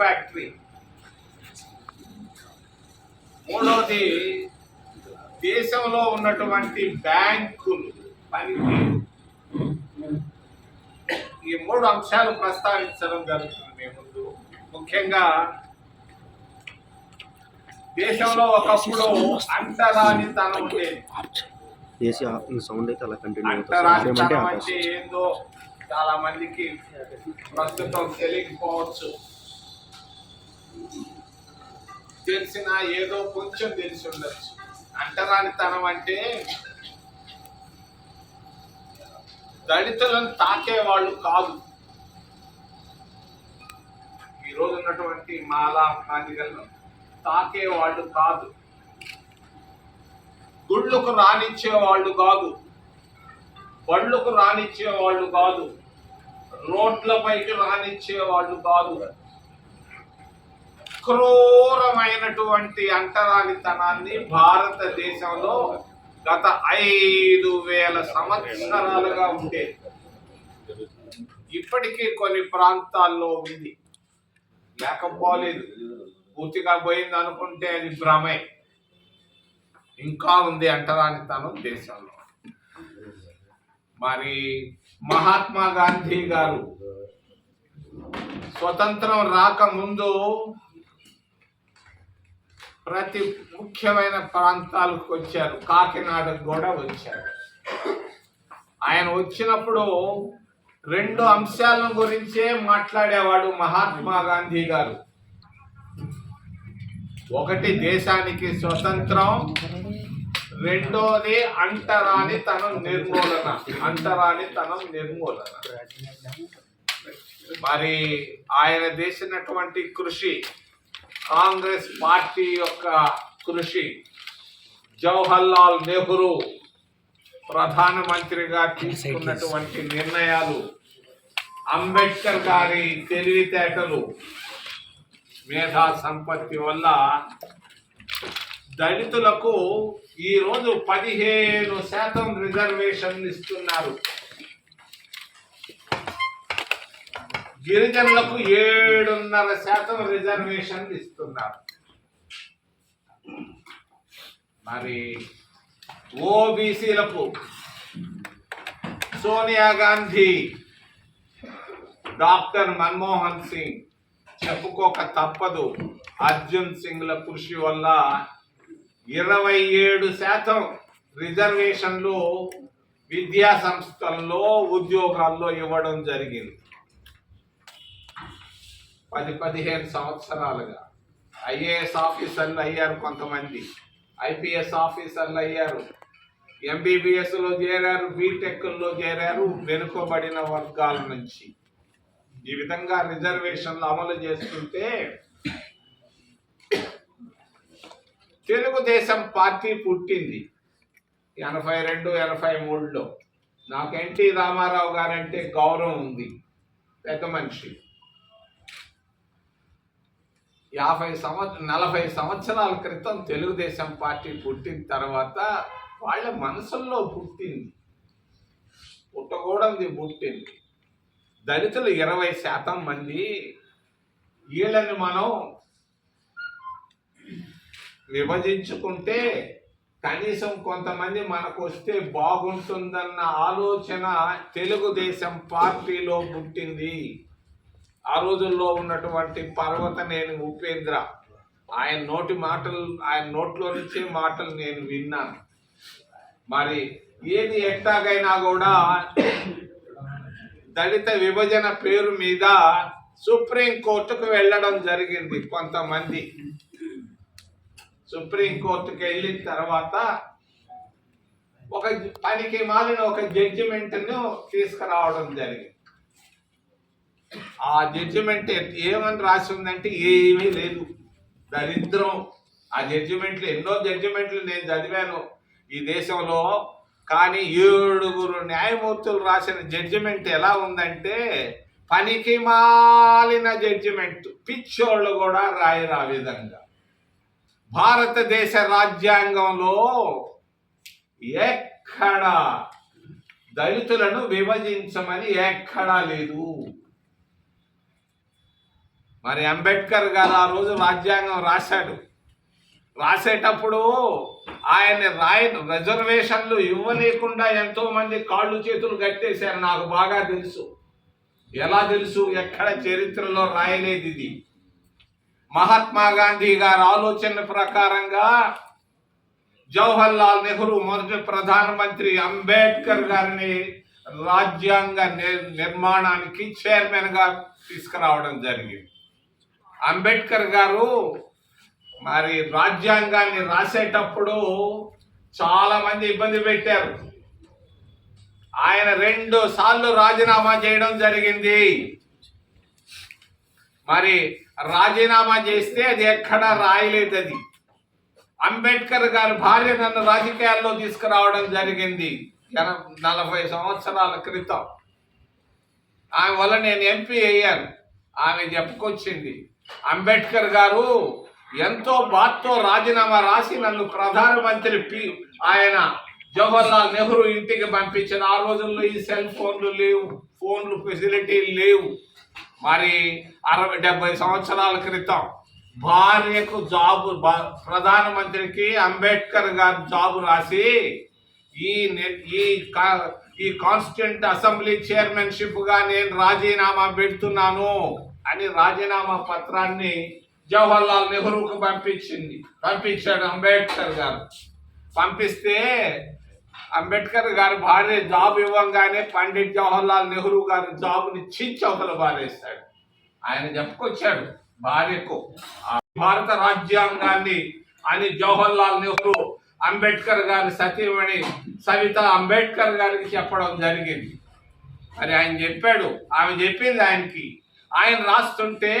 Factory మూడవది దేశంలో ఉన్నటువంటి బ్యాంకులు పనితీరు. ఈ మూడు అంశాలు ప్రస్తావించడం జరుగుతుంది ముందు. ముఖ్యంగా దేశంలో ఒకప్పుడు అంటరానితనం ఉండేది. సౌండ్ అయితే అలా కంటిన్యూ అంటే ఏందో చాలా మందికి ప్రస్తుతం తెలియకపోవచ్చు. తెలిసిన ఏదో కొంచెం తెలిసి ఉండొచ్చు. అంటరానితనం అంటే దళితులను తాకేవాళ్ళు కాదు. ఈరోజు ఉన్నటువంటి మాలా మాదిగలను తాకేవాళ్ళు కాదు. గుళ్ళకు రానిచ్చే వాళ్ళు కాదు. బళ్ళకు రానిచ్చే వాళ్ళు కాదు. రోడ్లపైకి రానిచ్చే వాళ్ళు కాదు. క్రూరమైనటువంటి అంటరానితనాన్ని భారతదేశంలో గత ఐదు వేల సంవత్సరాలుగా ఉండేది ఇప్పటికీ కొన్ని ప్రాంతాల్లో ఉంది. లేకపోలేదు. పూర్తిగా పోయింది అనుకుంటే అది భ్రమే. ఇంకా ఉంది అంటరానితనం దేశంలో. మరి మహాత్మా గాంధీ గారు స్వతంత్రం రాకముందు ప్రతి ముఖ్యమైన ప్రాంతాలకు వచ్చారు. కాకినాడకు కూడా వచ్చారు. ఆయన వచ్చినప్పుడు రెండు అంశాల గురించే మాట్లాడేవాడు మహాత్మా గాంధీ గారు. ఒకటి దేశానికి స్వతంత్రం రెండోది అంటరాని తనం నిర్మూలన అంటరాని తనం నిర్మూలన. మరి ఆయన చేసినటువంటి కృషి కాంగ్రెస్ పార్టీ యొక్క కృషి. జవహర్ లాల్ నెహ్రూ ప్రధానమంత్రిగా తీసుకున్నటువంటి నిర్ణయాలు. అంబేద్కర్ గారి తెలివితేటలు మేధా సంపత్తి వల్ల దళితులకు ఈరోజు పదిహేను శాతం రిజర్వేషన్ ఇస్తున్నారు. గిరిజనులకు ఏడున్నర శాతం రిజర్వేషన్ ఇస్తున్నారు. మరి ఓబీసీలకు సోనియా గాంధీ డాక్టర్ మన్మోహన్ సింగ్ చెప్పుకోక తప్పదు. అర్జున్ సింగ్ల కృషి వల్ల ఇరవై ఏడు శాతం రిజర్వేషన్లు విద్యా సంస్థల్లో ఉద్యోగాల్లో ఇవ్వడం జరిగింది. పది పదిహేను సంవత్సరాలుగా. ఐఏఎస్ ఆఫీసర్లు అయ్యారు కొంతమంది. ఐపీఎస్ ఆఫీసర్లు అయ్యారు. ఎంబీబీఎస్లో చేరారు బీటెక్లో చేరారు వెనుకబడిన వర్గాల నుంచి. ఈ విధంగా రిజర్వేషన్లు అమలు చేస్తుంటే తెలుగుదేశం పార్టీ పుట్టింది ఎనభై రెండు ఎనభై మూడులో. నాకు ఎన్టీ రామారావు గారంటే గౌరవం ఉంది. పెద్ద మనిషి. యాభై సంవత్సర నలభై సంవత్సరాల క్రితం తెలుగుదేశం పార్టీ పుట్టిన తర్వాత వాళ్ళ మనసుల్లో పుట్టింది. పుట్టకూడంది పుట్టింది. దళితులు ఇరవై శాతం మంది వీళ్ళని మనం విభజించుకుంటే కనీసం కొంతమంది మనకు వస్తే బాగుంటుందన్న ఆలోచన తెలుగుదేశం పార్టీలో పుట్టింది. ఆ రోజుల్లో ఉన్నటువంటి పర్వతనేని ఉపేంద్ర ఆయన నోటి మాటలు ఆయన నోట్లో నుంచే మాటలు నేను విన్నాను. మరి ఏది ఎట్టాగైనా కూడా దళిత విభజన పేరు మీద సుప్రీం కోర్టుకు వెళ్ళడం జరిగింది కొంతమంది. సుప్రీంకోర్టుకు వెళ్ళిన తర్వాత ఒక పనికి మాలిన ఒక జడ్జిమెంట్ను తీసుకురావడం జరిగింది. ఆ జడ్జిమెంట్ ఏమని రాసి ఉందంటే ఏమీ లేదు. దరిద్రం. ఆ జడ్జిమెంట్లు ఎన్నో జడ్జిమెంట్లు నేను చదివాను ఈ దేశంలో. కానీ ఏడుగురు న్యాయమూర్తులు రాసిన జడ్జిమెంట్ ఎలా ఉందంటే పనికి మాలిన జడ్జిమెంట్ పిచ్చోళ్ళు కూడా రాయరు ఆ విధంగా. భారతదేశ రాజ్యాంగంలో ఎక్కడ దళితులను విభజించమని ఎక్కడా లేదు. మరి అంబేద్కర్ గారు ఆ రోజు రాజ్యాంగం రాశాడు. రాసేటప్పుడు ఆయన రాయ రిజర్వేషన్లు ఇవ్వలేకుండా ఎంతోమంది కాళ్ళు చేతులు కట్టేశారు. నాకు బాగా తెలుసు. ఎలా తెలుసు? ఎక్కడ చరిత్రలో రాయలేదు ఇది. మహాత్మా గాంధీ గారి ఆలోచన ప్రకారంగా జవహర్ లాల్ నెహ్రూ మొదటి ప్రధానమంత్రి అంబేద్కర్ గారిని రాజ్యాంగ నిర్- నిర్మాణానికి చైర్మన్గా తీసుకురావడం జరిగింది. అంబేద్కర్ గారు మరి రాజ్యాంగాన్ని రాసేటప్పుడు చాలామంది ఇబ్బంది పెట్టారు. ఆయన రెండు సార్లు రాజీనామా చేయడం జరిగింది. మరి రాజీనామా చేస్తే అది ఎక్కడ రాయలేదు అది అంబేద్కర్ గారి భార్య నన్ను రాజకీయాల్లో తీసుకురావడం జరిగింది. ఎన- నలభై సంవత్సరాల క్రితం. ఆమె వల్ల నేను ఎంపీ అయ్యాను. ఆమె చెప్పుకొచ్చింది అంబేద్కర్ గారు ఎంతో బాధతో రాజీనామా రాసి నన్ను ప్రధానమంత్రి పి ఆయన జవహర్లాల్ నెహ్రూ ఇంటికి పంపించిన ఆ రోజుల్లో ఈ సెల్ ఫోన్లు లేవు ఫోన్లు ఫెసిలిటీలు లేవు. మరి అరవై డెబ్బై సంవత్సరాల క్రితం భార్యకు జాబు ప్రధానమంత్రికి అంబేద్కర్ గారు జాబు రాసి ఈ నె- ఈ కా- ఈ కాన్స్టిట్యూంట్ అసెంబ్లీ చైర్మన్షిప్గా నేను రాజీనామా పెడుతున్నాను. అని రాజీనామా పత్రాన్ని జవహర్లాల్ నెహ్రూకు పంపించింది. పంపించాడు అంబేద్కర్ గారు. పంపిస్తే అంబేద్కర్ గారి భార్య జాబ్ ఇవ్వంగానే పండిట్ జవహర్లాల్ నెహ్రూ గారి జాబ్ని చించవతల బారేస్తాడు ఆయన చెప్పుకొచ్చాడు భార్యకు. భారత రాజ్యాంగాన్ని అని జవహర్లాల్ నెహ్రూ అంబేద్కర్ గారి సతీమణి సవిత అంబేద్కర్ గారికి చెప్పడం జరిగింది. మరి ఆయన చెప్పాడు ఆమె చెప్పింది ఆయనకి. ఆయన రాస్తుంటే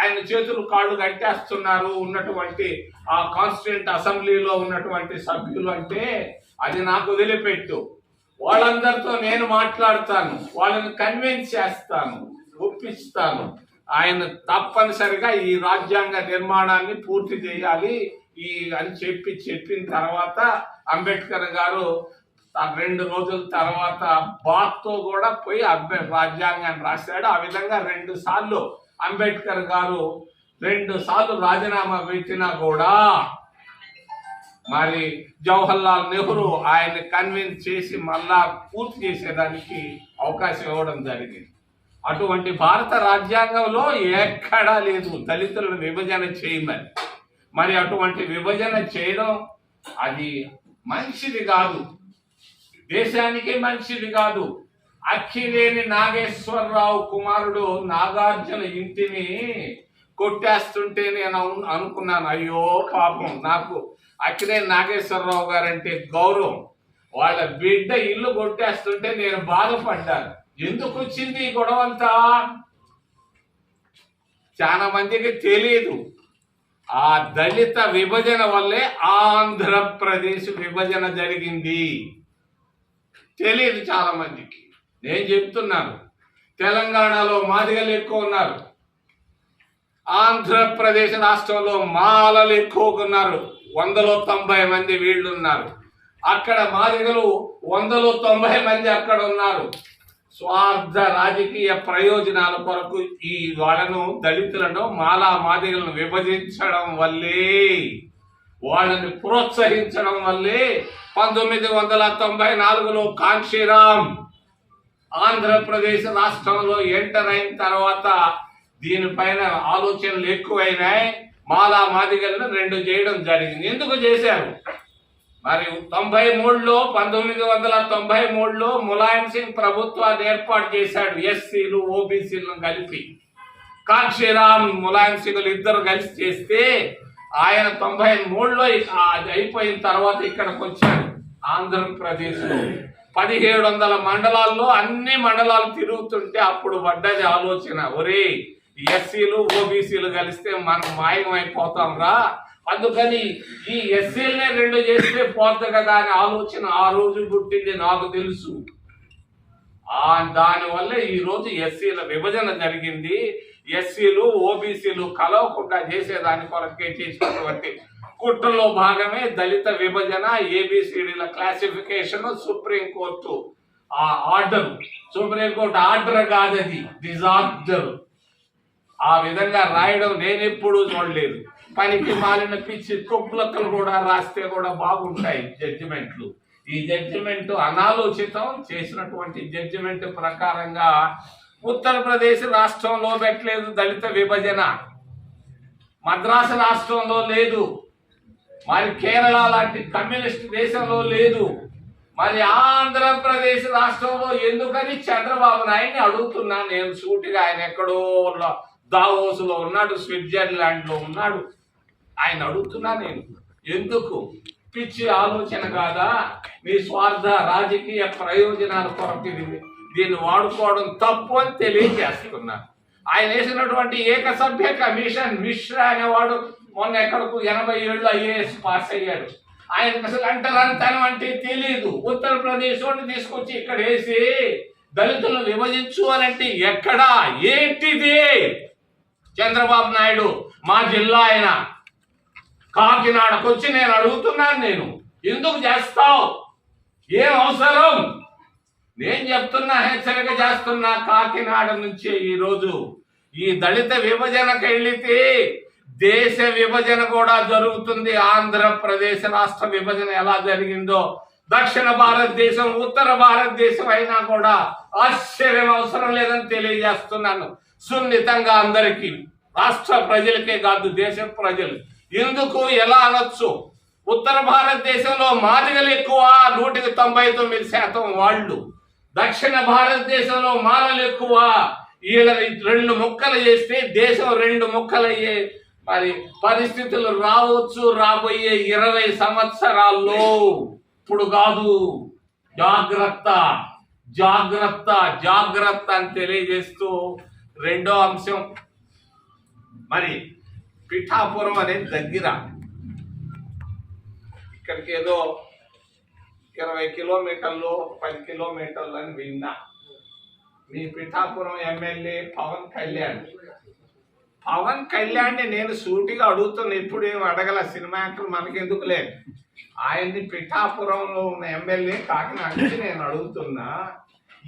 ఆయన చేతులు కాళ్ళు కట్టేస్తున్నారు ఉన్నటువంటి ఆ కాన్స్టిట్యూంట్ అసెంబ్లీలో ఉన్నటువంటి సభ్యులు అంటే అది నాకు వదిలిపెట్టు. వాళ్ళందరితో నేను మాట్లాడతాను వాళ్ళని కన్విన్స్ చేస్తాను ఒప్పిస్తాను. ఆయన తప్పనిసరిగా ఈ రాజ్యాంగ నిర్మాణాన్ని పూర్తి చేయాలి ఈ అని చెప్పి చెప్పిన తర్వాత అంబేద్కర్ గారు రెండు రోజుల తర్వాత బాత్తో కూడా పోయి అంబే రాజ్యాంగాన్ని రాశాడు. ఆ విధంగా రెండు సార్లు అంబేద్కర్ గారు రెండు సార్లు రాజీనామా పెట్టినా కూడా మరి జవహర్లాల్ నెహ్రూ ఆయన్ని కన్విన్స్ చేసి మళ్ళా పూర్తి చేసేదానికి అవకాశం ఇవ్వడం జరిగింది. అటువంటి భారత రాజ్యాంగంలో ఎక్కడా లేదు దళితులను విభజన చేయమని. మరి అటువంటి విభజన చేయడం అది మంచిది కాదు. దేశానికి మంచిది కాదు. అక్కినేని నాగేశ్వరరావు కుమారుడు నాగార్జున ఇంటిని కొట్టేస్తుంటే నేను అనుకున్నాను. అయ్యో పాపం. నాకు అక్కిలేని నాగేశ్వరరావు గారంటే గౌరవం. వాళ్ళ బిడ్డ ఇల్లు కొట్టేస్తుంటే నేను బాధపడ్డాను. ఎందుకు వచ్చింది ఈ గొడవ అంతా చాలా మందికి తెలియదు ఆ దళిత విభజన వల్లే ఆంధ్రప్రదేశ్ విభజన జరిగింది. తెలియదు చాలా మందికి నేను చెప్తున్నాను తెలంగాణలో మాదిగలు ఎక్కువ ఉన్నారు. ఆంధ్రప్రదేశ్ రాష్ట్రంలో మాలలు ఎక్కువగా ఉన్నారు. వందలో తొంభై మంది వీళ్ళు ఉన్నారు. అక్కడ మాదిగలు వందలో తొంభై మంది అక్కడ ఉన్నారు. స్వార్థ రాజకీయ ప్రయోజనాల కొరకు ఈ వాళ్ళను దళితులను మాలా మాదిగలను విభజించడం వల్లే వాళ్ళని ప్రోత్సహించడం వల్లే పంతొమ్మిది వందల తొంభై నాలుగులో కాంక్షీరామ్ ఆంధ్రప్రదేశ్ రాష్ట్రంలో ఎంటర్ అయిన తర్వాత దీనిపైన ఆలోచనలు ఎక్కువైనాయి. మాలా మాదిగలను రెండు చేయడం జరిగింది. ఎందుకు చేశారు? మరి తొంభై మూడులో పంతొమ్మిది వందల తొంభై మూడులో ములాయం సింగ్ ప్రభుత్వాన్ని ఏర్పాటు చేశాడు. ఎస్సీలు ఓబీసీలను కలిపి. కాక్షీరామ్ ములాయం సింగ్లు ఇద్దరు కలిసి చేస్తే ఆయన తొంభై మూడులో అది అయిపోయిన తర్వాత ఇక్కడికి వచ్చాడు ఆంధ్రప్రదేశ్లో పదిహేడు వందల మండలాల్లో అన్ని మండలాలు తిరుగుతుంటే అప్పుడు పడ్డది ఆలోచన. ఒరే ఎస్సీలు ఓబీసీలు కలిస్తే మనం మాయం రా అందుకని ఈ ఎస్సీలనే రెండు చేస్తే పోతుంది కదా అనే ఆలోచన ఆ రోజు పుట్టింది నాకు తెలుసు. దానివల్ల ఈ రోజు ఎస్సీల విభజన జరిగింది. ఎస్సీలు ఓబీసీలు కలవకుండా చేసేదాని కొరకే చేసినటువంటి కుట్రలో భాగమే దళిత విభజన ఏబిసిడిల క్లాసిఫికేషన్ సుప్రీం కోర్టు ఆ ఆర్డర్ సుప్రీం కోర్టు ఆర్డర్ కాదది. డిజార్డర్ ఆ విధంగా రాయడం నేనెప్పుడూ చూడలేదు. పనికి మాలిన పిచ్చి తొక్కులక్కలు కూడా రాస్తే కూడా బాగుంటాయి జడ్జిమెంట్లు. ఈ జడ్జిమెంట్ అనాలోచితం చేసినటువంటి జడ్జిమెంట్ ప్రకారంగా ఉత్తరప్రదేశ్ రాష్ట్రంలో పెట్టలేదు దళిత విభజన. మద్రాసు రాష్ట్రంలో లేదు. మరి కేరళ లాంటి కమ్యూనిస్ట్ దేశంలో లేదు. మరి ఆంధ్రప్రదేశ్ రాష్ట్రంలో ఎందుకని చంద్రబాబు నాయుడిని అడుగుతున్నా నేను సూటిగా? ఆయన ఎక్కడో ఉన్న దావోసులో ఉన్నాడు స్విట్జర్లాండ్లో ఉన్నాడు. ఆయన అడుగుతున్నా నేను. ఎందుకు? పిచ్చి ఆలోచన కాదా? మీ స్వార్థ రాజకీయ ప్రయోజనాల కొరకు ఇది దీన్ని వాడుకోవడం తప్పు అని తెలియజేస్తున్నా ఆయన వేసినటువంటి ఏకసభ్య కమిషన్ మిశ్రా అనేవాడు మొన్న ఎక్కడకు ఎనభై ఏళ్ళు ఐఏఎస్ పాస్ అయ్యాడు. ఆయనకు అసలు అంటరానితనం అంటే తెలియదు ఉత్తరప్రదేశ్ వాడిని తీసుకొచ్చి ఇక్కడ వేసి దళితులను విభజించు అనంటే ఎక్కడా? ఏంటిది? చంద్రబాబు నాయుడు మా జిల్లా ఆయన. కాకినాడకు వచ్చి నేను అడుగుతున్నాను నేను. ఎందుకు చేస్తావు? ఏం అవసరం? నేను చెప్తున్నా హెచ్చరిక చేస్తున్నా కాకినాడ నుంచి ఈరోజు ఈ దళిత విభజనకు వెళితే దేశ విభజన కూడా జరుగుతుంది. ఆంధ్రప్రదేశ్ రాష్ట్ర విభజన ఎలా జరిగిందో దక్షిణ భారతదేశం ఉత్తర భారతదేశం అయినా కూడా ఆశ్చర్యం అవసరం లేదని తెలియజేస్తున్నాను. సున్నితంగా అందరికీ రాష్ట్ర ప్రజలకే కాదు దేశ ప్రజలు. ఎందుకు ఎలా అనొచ్చు? ఉత్తర భారతదేశంలో మాదిగలు ఎక్కువ నూటికి తొంభై తొమ్మిది శాతం వాళ్ళు. దక్షిణ భారతదేశంలో మాలలు ఎక్కువ. వీళ్ళ రెండు ముక్కలు చేస్తే దేశం రెండు ముక్కలయ్యే మరి పరిస్థితులు రావచ్చు రాబోయే ఇరవై సంవత్సరాల్లో. ఇప్పుడు కాదు. జాగ్రత్త జాగ్రత్త జాగ్రత్త అని తెలియజేస్తూ రెండో అంశం. మరి పిఠాపురం అనేది దగ్గర. ఇక్కడికి ఏదో ఇరవై కిలోమీటర్లు పది కిలోమీటర్లు అని విన్నా. మీ పిఠాపురం ఎమ్మెల్యే పవన్ కళ్యాణ్. పవన్ కళ్యాణ్ని నేను సూటిగా అడుగుతున్న ఇప్పుడు ఏం అడగల సినిమా యాక్టర్ లేదు ఆయన్ని పిఠాపురంలో ఉన్న ఎమ్మెల్యే కాకినాడకి నేను అడుగుతున్నా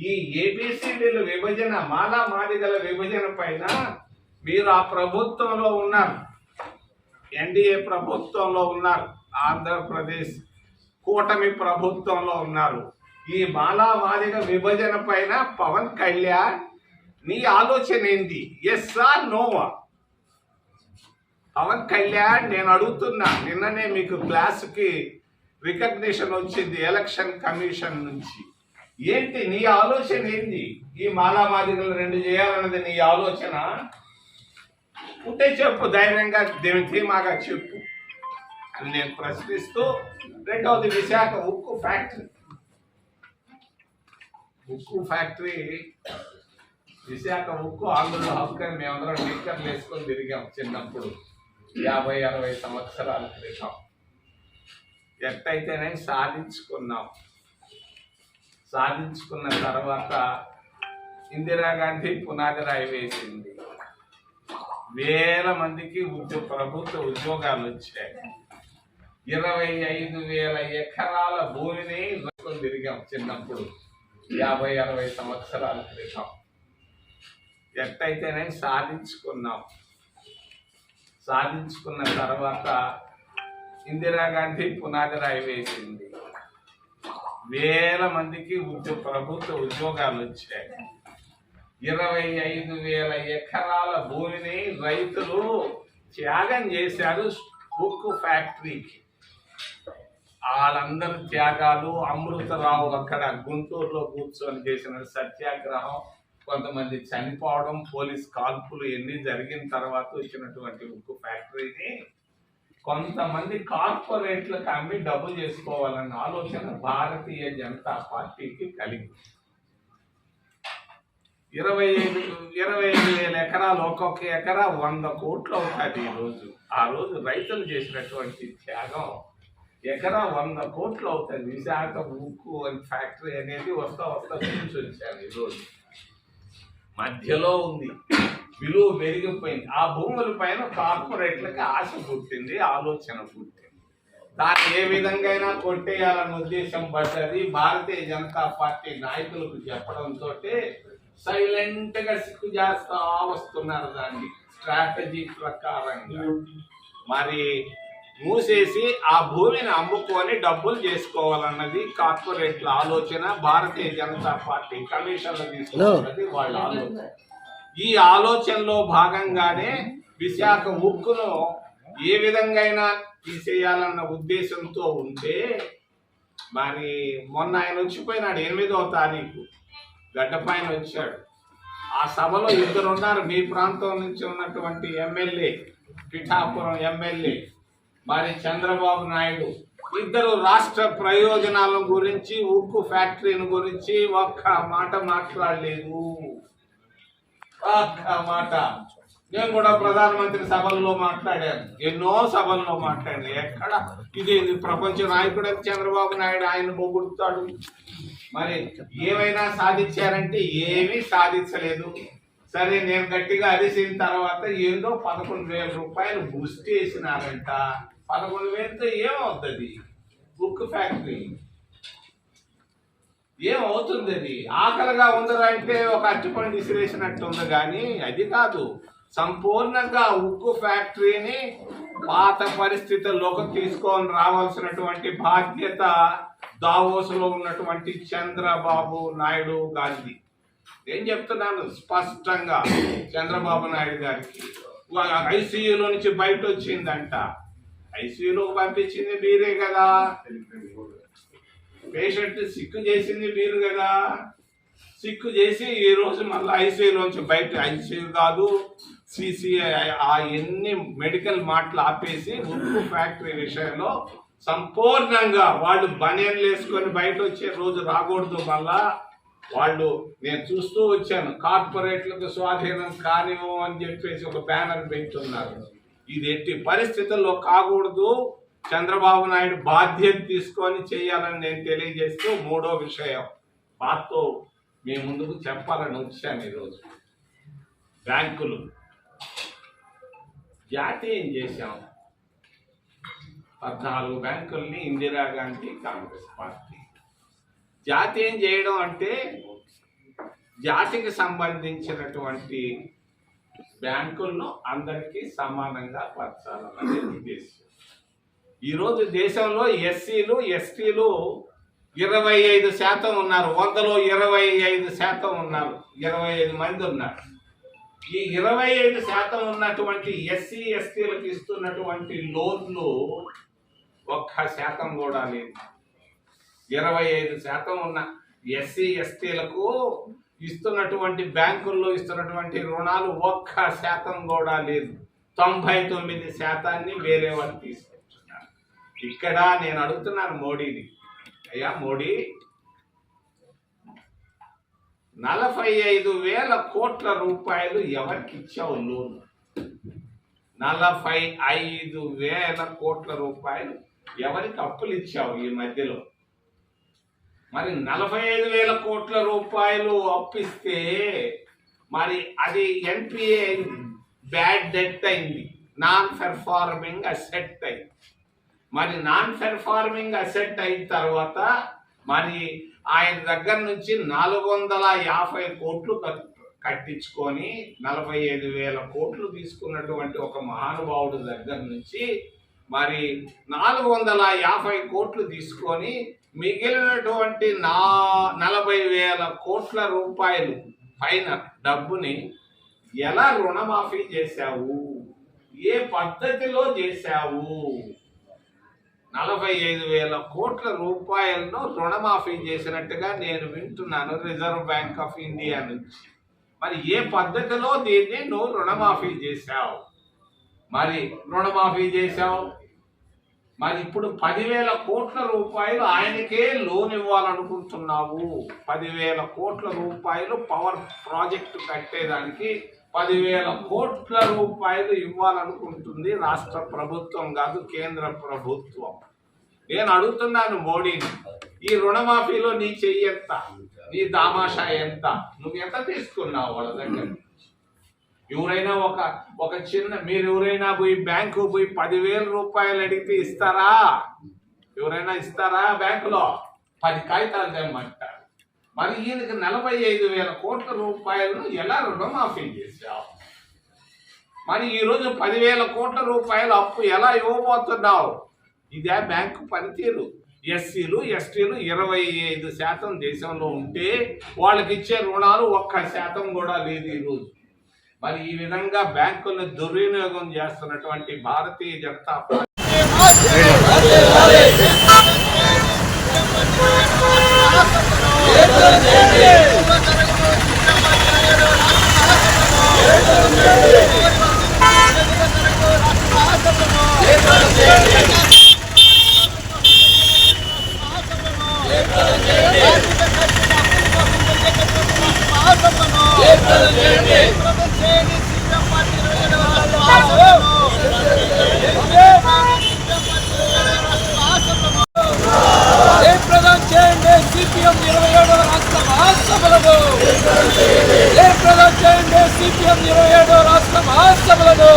ఈ ఏబిసిడీల విభజన మాలా మాదిగల విభజన పైన మీరు ఆ ప్రభుత్వంలో ఉన్నారు. ఎన్డీఏ ప్రభుత్వంలో ఉన్నారు. ఆంధ్రప్రదేశ్ కూటమి ప్రభుత్వంలో ఉన్నారు. ఈ మాలా విభజన పైన పవన్ కళ్యాణ్ నీ ఆలోచన ఏంది ఎస్ ఆర్ నోవా పవన్ కళ్యాణ్ నేను అడుగుతున్నా నిన్ననే మీకు క్లాస్కి రికగ్నిషన్ వచ్చింది ఎలక్షన్ కమిషన్ నుంచి. ఏంటి నీ ఆలోచన ఏంటి ఈ మాలామాదికలు రెండు చేయాలన్నది నీ ఆలోచన? ఉంటే చెప్పు ధైర్యంగా ధీమాగా చెప్పు. అని నేను ప్రశ్నిస్తూ రెండవది విశాఖ ఉక్కు ఫ్యాక్టరీ. ఉక్కు ఫ్యాక్టరీ విశాఖ ఉక్కు ఆంధ్రుల హక్కు అని మేమందరం నిక్కర్లు వేసుకొని తిరిగాం చిన్నప్పుడు. యాభై అరవై సంవత్సరాల క్రితం. ఎట్టయితేనే సాధించుకున్నాం. సాధించుకున్న తర్వాత ఇందిరాగాంధీ పునాది రాయి వేసింది. వేల మందికి ఉద్యోగ ప్రభుత్వ ఉద్యోగాలు వచ్చాయి. ఇరవై ఐదు వేల ఎకరాల భూమిని వేసుకొని తిరిగాం చిన్నప్పుడు. యాభై అరవై సంవత్సరాల క్రితం. ఎట్టయితేనే సాధించుకున్నాం. సాధించుకున్న తర్వాత ఇందిరాగాంధీ పునాది రాయి వేసింది. వేల మందికి ఉద్యోగ ప్రభుత్వ ఉద్యోగాలు వచ్చాయి. ఇరవై ఐదు వేల ఎకరాల భూమిని రైతులు త్యాగం చేశారు ఉక్కు ఫ్యాక్టరీకి. వాళ్ళందరి త్యాగాలు అమృతరావు అక్కడ గుంటూరులో కూర్చొని చేసిన సత్యాగ్రహం కొంతమంది చనిపోవడం పోలీస్ కాల్పులు ఎన్ని జరిగిన తర్వాత వచ్చినటువంటి ఉక్కు ఫ్యాక్టరీని కొంతమంది కార్పొరేట్లకు అమ్మి డబ్బు చేసుకోవాలన్న ఆలోచన భారతీయ జనతా పార్టీకి కలిగింది. ఇరవై ఐదు ఇరవై ఐదు వేల ఎకరాలు ఒక్కొక్క ఎకరా వంద కోట్లు అవుతుంది ఈ రోజు. ఆ రోజు రైతులు చేసినటువంటి త్యాగం ఎకరా వంద కోట్లు అవుతుంది విశాఖ ఉక్కు అని ఫ్యాక్టరీ అనేది వస్తా వస్తా చూసి వచ్చాను ఈరోజు. మధ్యలో ఉంది. విలువ పెరిగిపోయింది. ఆ భూముల పైన కార్పొరేట్లకి ఆశ పుట్టింది ఆలోచన పుట్టింది. దాన్ని ఏ విధంగా అయినా కొట్టేయాలన్న ఉద్దేశం పడ్డది. భారతీయ జనతా పార్టీ నాయకులకు చెప్పడంతో సైలెంట్గా సిక్కు చేస్తా వస్తున్నారు దాన్ని. స్ట్రాటజీ ప్రకారంగా. మరి మూసేసి ఆ భూమిని అమ్ముకొని డబ్బులు చేసుకోవాలన్నది కార్పొరేట్ల ఆలోచన భారతీయ జనతా పార్టీ కమిషన్లు తీసుకున్నది వాళ్ళ ఆలోచన. ఈ ఆలోచనలో భాగంగానే విశాఖ ఉక్కును ఏ విధంగా తీసేయాలన్న ఉద్దేశంతో ఉంటే మరి మొన్న ఆయన వచ్చిపోయినాడు ఎనిమిదవ తారీఖు గడ్డపైన వచ్చాడు. ఆ సభలో ఇద్దరు ఉన్నారు మీ ప్రాంతం నుంచి ఉన్నటువంటి ఎమ్మెల్యే పిఠాపురం ఎమ్మెల్యే. మరి చంద్రబాబు నాయుడు. ఇద్దరు రాష్ట్ర ప్రయోజనాల గురించి ఉక్కు ఫ్యాక్టరీని గురించి ఒక్క మాట మాట్లాడలేదు. ఒక్క మాట. నేను కూడా ప్రధానమంత్రి సభల్లో మాట్లాడాను. ఎన్నో సభల్లో మాట్లాడాను. ఎక్కడ? ఇది ప్రపంచ నాయకుడు చంద్రబాబు నాయుడు ఆయన పొగుడుతాడు. మరి ఏమైనా సాధించారంటే ఏమీ సాధించలేదు. సరే నేను గట్టిగా అరిసిన తర్వాత ఏందో పదకొండు వేల రూపాయలు బూస్ట్ చేసినారంట. పదకొండు వేలతో ఏమవుతుంది? Book factory. ఏమవుతుంది అది ఆకలిగా ఉందరంటే ఒక అట్టుపండి విసిరేసినట్టు ఉంది కానీ అది కాదు. సంపూర్ణంగా ఉక్కు ఫ్యాక్టరీని పాత పరిస్థితుల్లోకి తీసుకొని రావాల్సినటువంటి బాధ్యత దావోసులో ఉన్నటువంటి చంద్రబాబు నాయుడు గాంధీ ఏం చెప్తున్నాను స్పష్టంగా చంద్రబాబు నాయుడు గారికి. ఐసీయూలో నుంచి బయట వచ్చిందంట ఐసీయూలోకి పంపించింది మీరే కదా. పేషెంట్ సిక్కు చేసింది మీరు కదా. సిక్కు చేసి ఈ రోజు మళ్ళీ ఐసీయూలోంచి బయట ఐసీయూ కాదు సిసిఐ ఆ ఎన్ని మెడికల్ మాటలు ఆపేసి ఉక్కు ఫ్యాక్టరీ విషయంలో సంపూర్ణంగా వాళ్ళు బనియన్లు వేసుకొని బయట వచ్చే రోజు రాకూడదు మళ్ళా. వాళ్ళు నేను చూస్తూ వచ్చాను కార్పొరేట్లకు స్వాధీనం కానివ్వం అని చెప్పేసి ఒక బ్యానర్ పెట్టున్నారు. ఇది ఎట్టి పరిస్థితుల్లో కాకూడదు? చంద్రబాబు నాయుడు బాధ్యత తీసుకొని చేయాలని నేను తెలియజేస్తూ మూడో విషయం. మాతో మీ ముందుకు చెప్పాలని వచ్చాను ఈరోజు. బ్యాంకులు. జాతీయం చేశాం? పద్నాలుగు బ్యాంకుల్ని ఇందిరాగాంధీ కాంగ్రెస్ పార్టీ. జాతీయం చేయడం అంటే జాతికి సంబంధించినటువంటి బ్యాంకులను అందరికీ సమానంగా పరచాలన్నది ఉద్దేశం. ఈరోజు దేశంలో ఎస్సీలు ఎస్టీలు ఇరవై ఐదు శాతం ఉన్నారు. వందలో ఇరవై ఐదు శాతం ఉన్నారు. ఇరవై ఐదు మంది ఉన్నారు. ఈ ఇరవై ఐదు శాతం ఉన్నటువంటి ఎస్సీ ఎస్టీలకు ఇస్తున్నటువంటి లోన్లు ఒక్క శాతం కూడా లేదు. ఇరవై ఐదు శాతం ఉన్న ఎస్సీ ఎస్టీలకు ఇస్తున్నటువంటి బ్యాంకుల్లో ఇస్తున్నటువంటి రుణాలు ఒక్క శాతం కూడా లేదు. తొంభై తొమ్మిది శాతాన్ని వేరే వాళ్ళు తీసుకుంటున్నారు ఇక్కడ నేను అడుగుతున్నాను మోడీని. అయ్యా మోడీ నలభై ఐదు వేల కోట్ల రూపాయలు ఎవరికి ఇచ్చావు లోన్? నలభై ఐదు వేల కోట్ల రూపాయలు ఎవరికి అప్పులు ఇచ్చావు ఈ మధ్యలో? మరి నలభై ఐదు వేల కోట్ల రూపాయలు అప్పిస్తే మరి అది ఎన్పిఏ బ్యాడ్ డెట్ అయింది. నాన్ పెర్ఫార్మింగ్ అసెట్ అయింది. మరి నాన్ పెర్ఫార్మింగ్ అసెట్ అయిన తర్వాత మరి ఆయన దగ్గర నుంచి నాలుగు వందల యాభై కోట్లు కట్- కట్టించుకొని నలభై ఐదు వేల కోట్లు తీసుకున్నటువంటి ఒక మహానుభావుడు దగ్గర నుంచి మరి నాలుగు వందల యాభై కోట్లు తీసుకొని మిగిలినటువంటి నా నలభై వేల కోట్ల రూపాయలు పైన డబ్బుని ఎలా రుణమాఫీ చేశావు? ఏ పద్ధతిలో చేశావు? నలభై ఐదు వేల కోట్ల రూపాయలను రుణమాఫీ చేసినట్టుగా నేను వింటున్నాను రిజర్వ్ బ్యాంక్ ఆఫ్ ఇండియా నుంచి. మరి ఏ పద్ధతిలో దీన్ని నువ్వు రుణమాఫీ చేశావు? మరి రుణమాఫీ చేశావు? మరి ఇప్పుడు పదివేల కోట్ల రూపాయలు ఆయనకే లోన్ ఇవ్వాలనుకుంటున్నావు. పదివేల కోట్ల రూపాయలు పవర్ ప్రాజెక్టు కట్టేదానికి పదివేల కోట్ల రూపాయలు ఇవ్వాలనుకుంటుంది రాష్ట్ర ప్రభుత్వం కాదు కేంద్ర ప్రభుత్వం. నేను అడుగుతున్నాను మోడీని ఈ రుణమాఫీలో నీ చెయ్యి ఎంత? నీ దామాషా ఎంత? నువ్వు ఎంత తీసుకున్నావు వాళ్ళ దగ్గర? ఎవరైనా ఒక ఒక చిన్న మీరు ఎవరైనా పోయి బ్యాంకు పోయి పదివేల రూపాయలు అడిగితే ఇస్తారా? ఎవరైనా ఇస్తారా బ్యాంకులో? పది కాగితాలు తెమ్మంటారు. మరి ఈయనకి నలభై ఐదు వేల కోట్ల రూపాయలను ఎలా రుణమాఫీ చేశావు? మరి ఈరోజు పదివేల కోట్ల రూపాయల అప్పు ఎలా ఇవ్వబోతున్నావు? ఇదే బ్యాంకు పనితీరు. ఎస్సీలు ఎస్టీలు ఇరవై ఐదు శాతం దేశంలో ఉంటే వాళ్ళకి ఇచ్చే రుణాలు ఒక్క శాతం కూడా లేదు ఈరోజు మరి ఈ విధంగా బ్యాంకులను దుర్వినియోగం చేస్తున్నటువంటి భారతీయ జనతా పార్టీ జయప్రదం చేయండి సిపిఎం ఇరవై ఏడవ రాష్ట్ర మహాసభలను జయప్రదం చేయండి సిపిఎం ఇరవై ఏడవ రాష్ట్ర మహాసభలను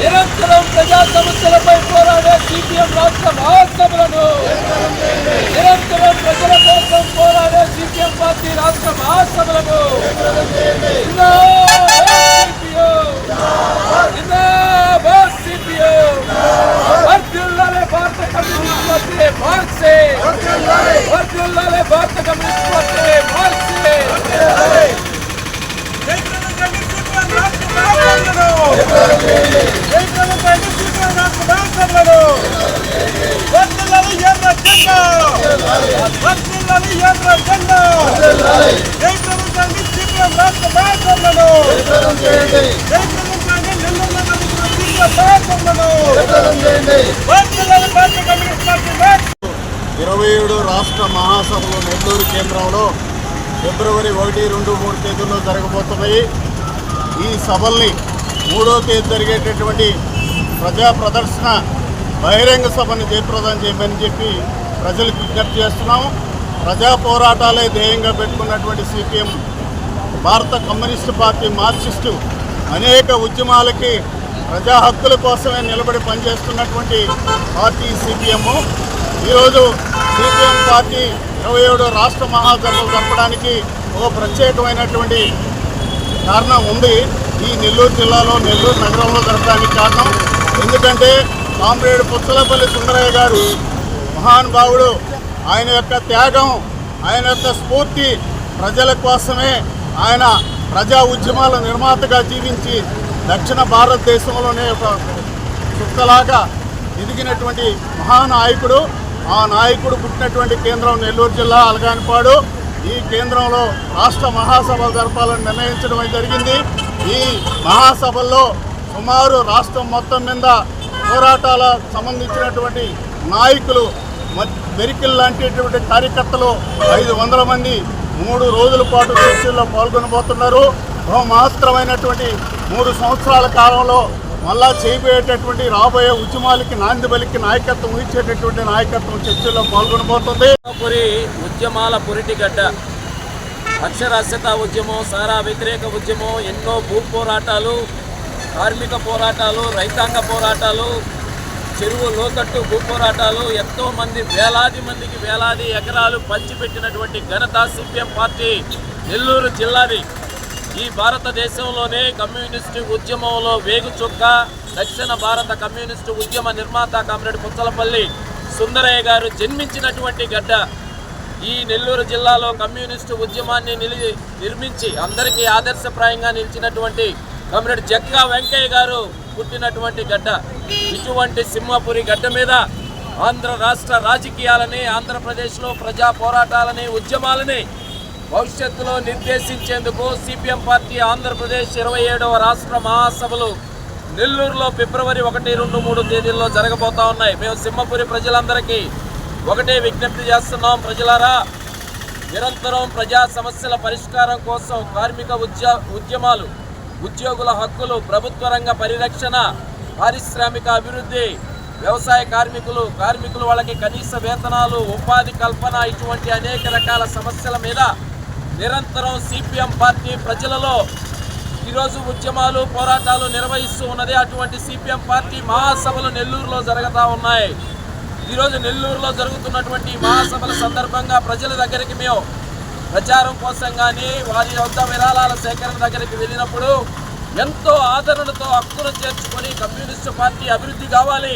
నిరంతరం ప్రజా సమస్యలపై పోరాడే సిపిఎం రాష్ట్ర మహాసభలను నిరంతరం ప్రజల కోసం పోరాడే సిపిఎం పార్టీ రాష్ట్ర మహాసభలను జిందాబాద్ సిపిఎం! జిందాబాద్ సిపిఎం! వర్ధిల్లాలి భారత కమ్యూనిస్ట్ పార్టీ మార్క్సే వర్ధిల్లాలి భారత కమ్యూనిస్ట్ పార్టీ మార్క్సే ఇరవై ఏడు రాష్ట్ర మహాసభలు నెల్లూరు కేంద్రంలో ఫిబ్రవరి ఒకటి రెండు మూడు తేదీల్లో జరగబోతున్నాయి. ఈ సభల్ని మూడో తేదీ జరిగేటటువంటి ప్రజా ప్రదర్శన బహిరంగ సభని జయప్రదం చేయమని చెప్పి ప్రజలకు విజ్ఞప్తి చేస్తున్నాము. ప్రజా పోరాటాలే ధ్యేయంగా పెట్టుకున్నటువంటి సిపిఎం భారత కమ్యూనిస్టు పార్టీ మార్క్సిస్టు అనేక ఉద్యమాలకి ప్రజా హక్కుల కోసమే నిలబడి పనిచేస్తున్నటువంటి పార్టీ సిపిఎం. ఈరోజు సిపిఎం పార్టీ ఇరవై ఏడు రాష్ట్ర మహాసభలు జరపడానికి ఒక ప్రత్యేకమైనటువంటి కారణం ఉంది. ఈ నెల్లూరు జిల్లాలో నెల్లూరు నగరంలో జరపడానికి కారణం. ఎందుకంటే కామ్రేడ్ పుచ్చలపల్లి సుందరయ్య గారు మహానుభావుడు ఆయన యొక్క త్యాగం ఆయన యొక్క స్ఫూర్తి ప్రజల కోసమే ఆయన ప్రజా ఉద్యమాల నిర్మాతగా జీవించి దక్షిణ భారతదేశంలోనే ఒక చుక్కలాగా ఎదిగినటువంటి మహానాయకుడు. ఆ నాయకుడు పుట్టినటువంటి కేంద్రం నెల్లూరు జిల్లా అలగానిపాడు. ఈ కేంద్రంలో రాష్ట్ర మహాసభలు జరపాలని నిర్ణయించడం జరిగింది. ఈ మహాసభల్లో సుమారు రాష్ట్రం మొత్తం మీద పోరాటాల సంబంధించినటువంటి నాయకులు మెరికిల్ లాంటిటువంటి కార్యకర్తలు ఐదు వందల మంది మూడు రోజుల పాటు చర్చల్లో పాల్గొనబోతున్నారు. బహుమహత్తరమైనటువంటి మూడు సంవత్సరాల కాలంలో మళ్ళా చేయబోయేటటువంటి రాబోయే ఉద్యమాలకి నాంది బలికి నాయకత్వం ఇచ్చేటటువంటి నాయకత్వం చర్చలో పాల్గొనబోతుంది. పురి ఉద్యమాల పురిటిగడ్డ. అక్షరాస్యత ఉద్యమం సారా వ్యతిరేక ఉద్యమం ఎన్నో భూ పోరాటాలు కార్మిక పోరాటాలు రైతాంగ పోరాటాలు చెరువు లోతట్టు భూ పోరాటాలు ఎంతో మంది వేలాది మందికి వేలాది ఎకరాలు పంచిపెట్టినటువంటి ఘనత సిపిఎం పార్టీ నెల్లూరు జిల్లాది. ఈ భారతదేశంలోనే కమ్యూనిస్టు ఉద్యమంలో వేగు చుక్క దక్షిణ భారత కమ్యూనిస్టు ఉద్యమ నిర్మాత కామ్రేడ్ పుచ్చలపల్లి సుందరయ్య గారు జన్మించినటువంటి గడ్డ. ఈ నెల్లూరు జిల్లాలో కమ్యూనిస్టు ఉద్యమాన్ని నిలి నిర్మించి అందరికీ ఆదర్శప్రాయంగా నిలిచినటువంటి కామ్రేడ్ జక్కా వెంకయ్య గారు పుట్టినటువంటి గడ్డ. ఇటువంటి సింహపురి గడ్డ మీద ఆంధ్ర రాష్ట్ర రాజకీయాలని ఆంధ్రప్రదేశ్లో ప్రజా పోరాటాలని ఉద్యమాలని భవిష్యత్తులో నిర్దేశించేందుకు సిపిఎం పార్టీ ఆంధ్రప్రదేశ్ ఇరవై ఏడవ రాష్ట్ర మహాసభలు నెల్లూరులో ఫిబ్రవరి ఒకటి రెండు మూడు తేదీల్లో జరగబోతా ఉన్నాయి. మేము సింహపురి ప్రజలందరికీ ఒకటే విజ్ఞప్తి చేస్తున్నాం. ప్రజలారా నిరంతరం ప్రజా సమస్యల పరిష్కారం కోసం కార్మిక ఉద్య ఉద్యమాలు ఉద్యోగుల హక్కులు ప్రభుత్వ రంగ పరిరక్షణ పారిశ్రామిక అభివృద్ధి వ్యవసాయ కార్మికులు కార్మికులు వాళ్ళకి కనీస వేతనాలు ఉపాధి కల్పన ఇటువంటి అనేక రకాల సమస్యల మీద నిరంతరం సిపిఎం పార్టీ ప్రజలలో ఈరోజు ఉద్యమాలు పోరాటాలు నిర్వహిస్తూ ఉన్నది. అటువంటి సిపిఎం పార్టీ మహాసభలు నెల్లూరులో జరుగుతూ ఉన్నాయి. ఈరోజు నెల్లూరులో జరుగుతున్నటువంటి మహాసభల సందర్భంగా ప్రజల దగ్గరికి మేము ప్రచారం కోసం కానీ వారి వద్ద విరాళాల సేకరణ దగ్గరికి వెళ్ళినప్పుడు ఎంతో ఆదరణతో హక్కును చేర్చుకొని కమ్యూనిస్టు పార్టీ అభివృద్ధి కావాలి.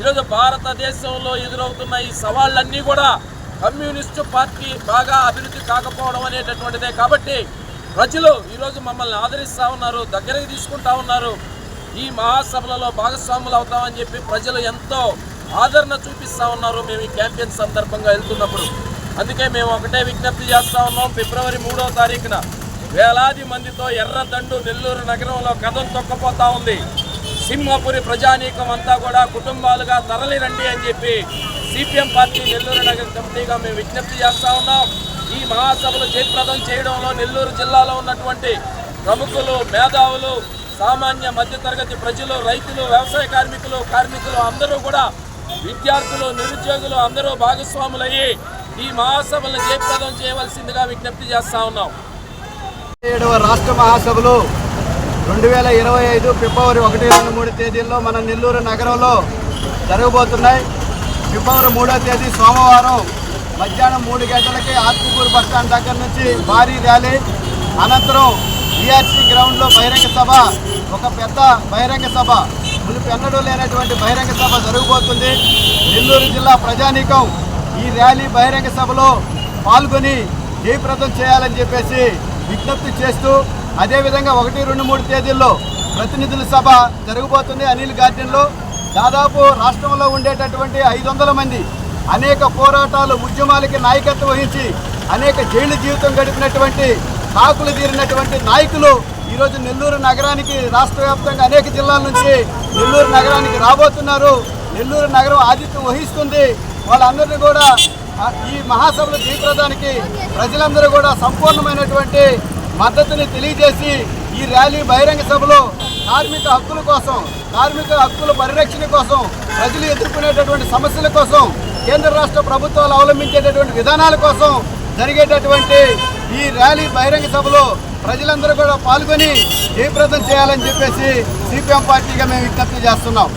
ఈరోజు భారతదేశంలో ఎదురవుతున్న ఈ సవాళ్ళన్నీ కూడా కమ్యూనిస్టు పార్టీ బాగా అభివృద్ధి కాకపోవడం అనేటటువంటిదే. కాబట్టి ప్రజలు ఈరోజు మమ్మల్ని ఆదరిస్తూ ఉన్నారు దగ్గరికి తీసుకుంటా ఉన్నారు. ఈ మహాసభలలో భాగస్వాములు అవుతామని చెప్పి ప్రజలు ఎంతో ఆదరణ చూపిస్తూ ఉన్నారు. మేము ఈ క్యాంపెయిన్ సందర్భంగా వెళ్తున్నప్పుడు అందుకే మేము ఒకటే విజ్ఞప్తి చేస్తూ ఉన్నాం. ఫిబ్రవరి మూడవ తారీఖున వేలాది మందితో ఎర్రదండు నెల్లూరు నగరంలో కథం తొక్కపోతా ఉంది. సింహపురి ప్రజానీకం అంతా కూడా కుటుంబాలుగా తరలిరండి అని చెప్పి సిపిఎం పార్టీ నెల్లూరు నగర కమిటీగా మేము విజ్ఞప్తి చేస్తా ఉన్నాం. ఈ మహాసభలు జయప్రదం చేయడంలో నెల్లూరు జిల్లాలో ఉన్నటువంటి ప్రముఖులు మేధావులు సామాన్య మధ్యతరగతి ప్రజలు రైతులు వ్యవసాయ కార్మికులు కార్మికులు అందరూ కూడా విద్యార్థులు నిరుద్యోగులు అందరూ భాగస్వాములయ్యి ఈ మహాసభలను జయప్రదం చేయవలసిందిగా విజ్ఞప్తి చేస్తా ఉన్నాం. ఏడవ రాష్ట్ర మహాసభలు రెండు వేల ఇరవై ఐదు ఫిబ్రవరి ఒకటి రెండు మూడు తేదీల్లో మన నెల్లూరు నగరంలో జరగబోతున్నాయి. ఫిబ్రవరి మూడో తేదీ సోమవారం మధ్యాహ్నం మూడు గంటలకి ఆత్మకూరు బస్టాండ్ దగ్గర నుంచి భారీ ర్యాలీ. అనంతరం ఈఆర్సీ గ్రౌండ్లో బహిరంగ సభ ఒక పెద్ద బహిరంగ సభ మునుపు ఎన్నడూ లేనటువంటి బహిరంగ సభ జరగబోతుంది. నెల్లూరు జిల్లా ప్రజానీకం ఈ ర్యాలీ బహిరంగ సభలో పాల్గొని జయప్రదం చేయాలని చెప్పేసి విజ్ఞప్తి చేస్తూ అదేవిధంగా ఒకటి రెండు మూడు తేదీల్లో ప్రతినిధుల సభ జరగబోతుంది. అనిల్ గార్డెన్లో దాదాపు రాష్ట్రంలో ఉండేటటువంటి ఐదు వందల మంది అనేక పోరాటాలు ఉద్యమాలకి నాయకత్వం వహించి అనేక జైలు జీవితం గడిపినటువంటి కాకులు తీరినటువంటి నాయకులు ఈరోజు నెల్లూరు నగరానికి రాష్ట్ర వ్యాప్తంగా అనేక జిల్లాల నుంచి నెల్లూరు నగరానికి రాబోతున్నారు. నెల్లూరు నగరం ఆతిథ్యం వహిస్తుంది. వాళ్ళందరినీ కూడా ఈ మహాసభలు జయప్రదానికి ప్రజలందరూ కూడా సంపూర్ణమైనటువంటి మద్దతుని తెలియజేసి ఈ ర్యాలీ బహిరంగ సభలో కార్మిక హక్కుల కోసం కార్మిక హక్కుల పరిరక్షణ కోసం ప్రజలు ఎదుర్కొనేటటువంటి సమస్యల కోసం కేంద్ర రాష్ట్ర ప్రభుత్వాలు అవలంబించేటటువంటి విధానాల కోసం జరిగేటటువంటి ఈ ర్యాలీ బహిరంగ సభలో ప్రజలందరూ కూడా పాల్గొని జయప్రదం చేయాలని చెప్పేసి సిపిఎం పార్టీగా మేము విజ్ఞప్తి చేస్తున్నాం.